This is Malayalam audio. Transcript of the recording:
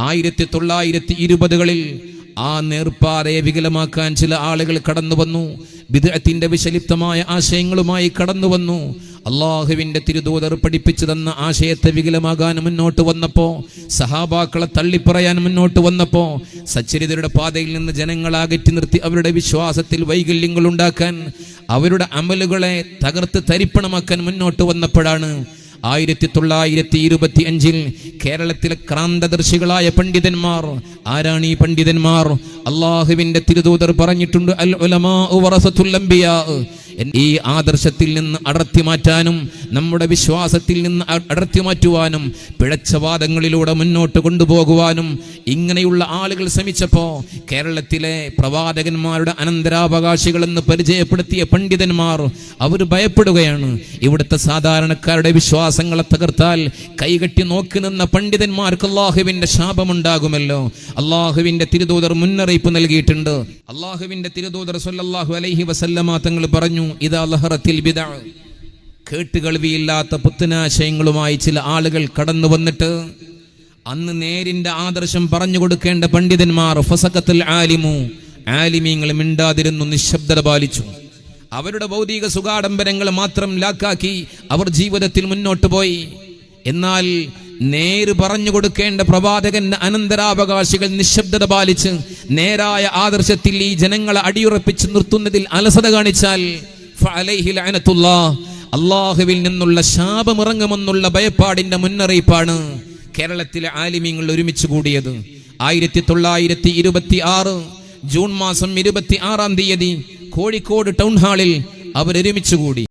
ആയിരത്തി തൊള്ളായിരത്തി ഇരുപതുകളിൽ ആ നേർപ്പാതയെ വികലമാക്കാൻ ചില ആളുകൾ കടന്നു വന്നു വിദഗ്ധത്തിന്റെ വിശലിപ്തമായ ആശയങ്ങളുമായി കടന്നു വന്നു അള്ളാഹുവിന്റെ തിരുദൂതർ പഠിപ്പിച്ചു തന്ന ആശയത്തെ വികലമാകാൻ മുന്നോട്ട് വന്നപ്പോ സഹാബാക്കളെ തള്ളിപ്പറയാൻ മുന്നോട്ട് വന്നപ്പോ സച്ചരിതരുടെ പാതയിൽ നിന്ന് ജനങ്ങളെ അകറ്റി നിർത്തി അവരുടെ വിശ്വാസത്തിൽ വൈകല്യങ്ങൾ ഉണ്ടാക്കാൻ അവരുടെ അമലുകളെ തകർത്ത് തരിപ്പണമാക്കാൻ മുന്നോട്ട് വന്നപ്പോഴാണ് ആയിരത്തി തൊള്ളായിരത്തി ഇരുപത്തി അഞ്ചിൽ കേരളത്തിലെ ക്രാന്തദർശികളായ പണ്ഡിതന്മാർ ആരാണ് ഈ പണ്ഡിതന്മാർ? അള്ളാഹുവിന്റെ തിരുദൂതർ പറഞ്ഞിട്ടുണ്ട് അൽ ഉലമാ ഈ ആദർശത്തിൽ നിന്ന് അടർത്തി മാറ്റാനും നമ്മുടെ വിശ്വാസത്തിൽ നിന്ന് അടർത്തി മാറ്റുവാനും പിഴച്ചവാദങ്ങളിലൂടെ മുന്നോട്ട് കൊണ്ടുപോകുവാനും ഇങ്ങനെയുള്ള ആളുകൾ ശ്രമിച്ചപ്പോൾ കേരളത്തിലെ പ്രവാചകന്മാരുടെ അനന്തരാവകാശികൾ എന്ന് പരിചയപ്പെടുത്തിയ പണ്ഡിതന്മാർ അവർ ഭയപ്പെടുകയാണ്. ഇവിടുത്തെ സാധാരണക്കാരുടെ വിശ്വാസങ്ങളെ തകർത്താൽ കൈകെട്ടി നോക്കി നിന്ന പണ്ഡിതന്മാർക്ക് അള്ളാഹുവിന്റെ ശാപമുണ്ടാകുമല്ലോ. അള്ളാഹുവിന്റെ തിരുദൂതർ മുന്നറിയിപ്പ് നൽകിയിട്ടുണ്ട്. അള്ളാഹുവിന്റെ തിരുദൂതർ സല്ലല്ലാഹു അലൈഹി വസല്ലമ തങ്ങൾ പറഞ്ഞു ഇതാ ലഹറത്തിൽ ബിദഅ. കേട്ടുകേൾവിയില്ലാത്ത പുത്തനാശയങ്ങളുമായി ചില ആളുകൾ കടന്നു വന്നിട്ട് അന്ന് നേരിന്റെ ആദർശം പറഞ്ഞു കൊടുക്കേണ്ട പണ്ഡിതന്മാർ ഫസഖത്തുൽ ആലിമു ആലിമീങ്ങൾ മിണ്ടാതിരുന്നു നിശബ്ദത പാലിച്ചു. അവരുടെ ഭൗതിക സുഖാഡംബരങ്ങൾ മാത്രം ലാക്കാക്കി അവർ ജീവിതത്തിൽ മുന്നോട്ട് പോയി. എന്നാൽ നേര് പറഞ്ഞു കൊടുക്കേണ്ട പ്രവാചകന്റെ അനന്തരാവകാശികൾ നിശബ്ദത പാലിച്ച് നേരായ ആദർശത്തിൽ ഈ ജനങ്ങളെ അടിയുറപ്പിച്ച് നിർത്തുന്നതിൽ അലസത കാണിച്ചാൽ. അള്ളാഹുവിൽ നിന്നുള്ള ശാപമിറങ്ങുമെന്നുള്ള ഭയപ്പാടിന്റെ മുന്നറിയിപ്പാണ് കേരളത്തിലെ ആലിമ്യങ്ങൾ ഒരുമിച്ച് കൂടിയത് ആയിരത്തി തൊള്ളായിരത്തി ഇരുപത്തി ആറ് ജൂൺ മാസം ഇരുപത്തി ആറാം തീയതി കോഴിക്കോട് ടൗൺ ഹാളിൽ അവർ ഒരുമിച്ച് കൂടി